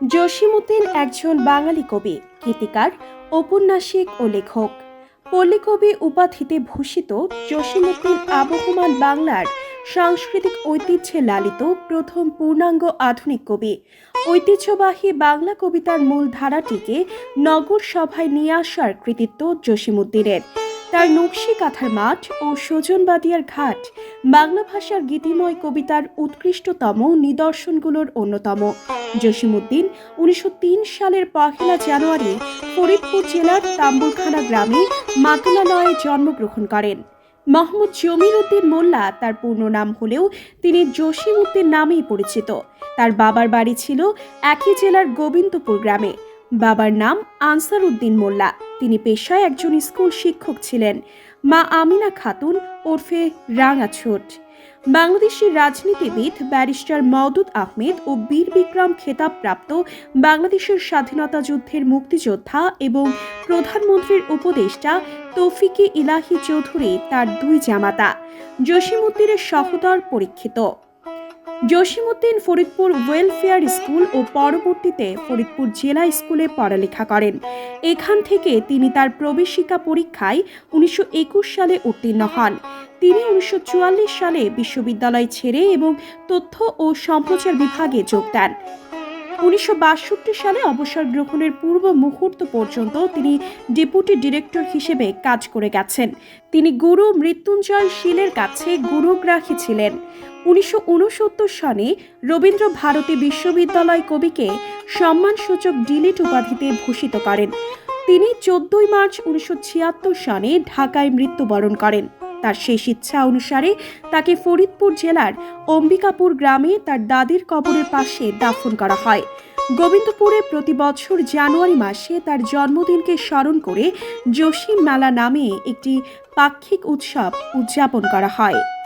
জসিমউদ্দিন একজন বাঙালি কবি, গীতিকার, ঔপন্যাসিক ও লেখক। পল্লীকবি উপাধিতে ভূষিত জসিমউদ্দিন আবহমান বাংলার সাংস্কৃতিক ঐতিহ্যে লালিত প্রথম পূর্ণাঙ্গ আধুনিক কবি। ঐতিহ্যবাহী বাংলা কবিতার মূল ধারাটিকে নগর সভায় নিয়ে আসার কৃতিত্ব জসিমউদ্দিনের। তার নকশি কাঁথার মাঠ ও সজনবাদিয়ার ঘাট। বাংলা ভাষার গীতিময় কবিতার উৎকৃষ্টতম নিদর্শনগুলোর অন্যতম। জসিমউদ্দিন উনিশশো সালের পহেলা জানুয়ারি ফরিদপুর জেলার তাম্বুরখানা গ্রামে মাতুলালয়ে জন্মগ্রহণ করেন। মোহাম্মদ জমির উদ্দিন মোল্লা তার পূর্ণ নাম হলেও তিনি জসিম উদ্দিন নামেই পরিচিত। তার বাবার বাড়ি ছিল একই জেলার গোবিন্দপুর গ্রামে। বাবার নাম আনসার উদ্দিন মোল্লা। তিনি পেশায় একজন স্কুল শিক্ষক ছিলেন। মা আমিনা খাতুন ওরফে রাঙাছোট বাংলাদেশের রাজনীতিবিদ, ব্যারিস্টার মওদুদ আহমেদ ও বীর বিক্রম খেতাবপ্রাপ্ত বাংলাদেশের স্বাধীনতা যুদ্ধের মুক্তিযোদ্ধা এবং প্রধানমন্ত্রীর উপদেষ্টা তৌফিকে ইলাহি চৌধুরী তার দুই জামাতা। জসিমউদ্দিনের সহোদর পরীক্ষিত। জসিমউদ্দিন ফরিদপুর ওয়েলফেয়ার স্কুল ও পরবর্তীতে ফরিদপুর জেলা স্কুলে পড়ালেখা করেন। এখান থেকে তিনি তার প্রবেশিকা পরীক্ষায় উনিশশো একুশ সালে উত্তীর্ণ হন। তিনি উনিশশো চুয়াল্লিশ সালে বিশ্ববিদ্যালয় ছেড়ে এবং তথ্য ও সম্প্রচার বিভাগে যোগ দেন। উনিশশো সালে অবসর গ্রহণের পূর্ব মুহূর্ত পর্যন্ত তিনি ডেপুটি ডিরেক্টর হিসেবে কাজ করে গেছেন। তিনি গুরু মৃত্যুঞ্জয় শীলের কাছে গুরুগ্রাহী ছিলেন। উনিশশো সনে রবীন্দ্র ভারতী বিশ্ববিদ্যালয় কবিকে সম্মানসূচক ডিলিট উপাধিতে ভূষিত করেন। তিনি চোদ্দই মার্চ উনিশশো সনে ঢাকায় মৃত্যুবরণ করেন। তার শেষ ইচ্ছা অনুসারে তাকে ফরিদপুর জেলার অম্বিকাপুর গ্রামে তার দাদির কবরের পাশে দাফন করা হয়। গোবিন্দপুরে প্রতি বছর জানুয়ারি মাসে তার জন্মদিনকে স্মরণ করে জসিম মেলা নামে একটি পাক্ষিক উৎসব উদযাপন করা হয়।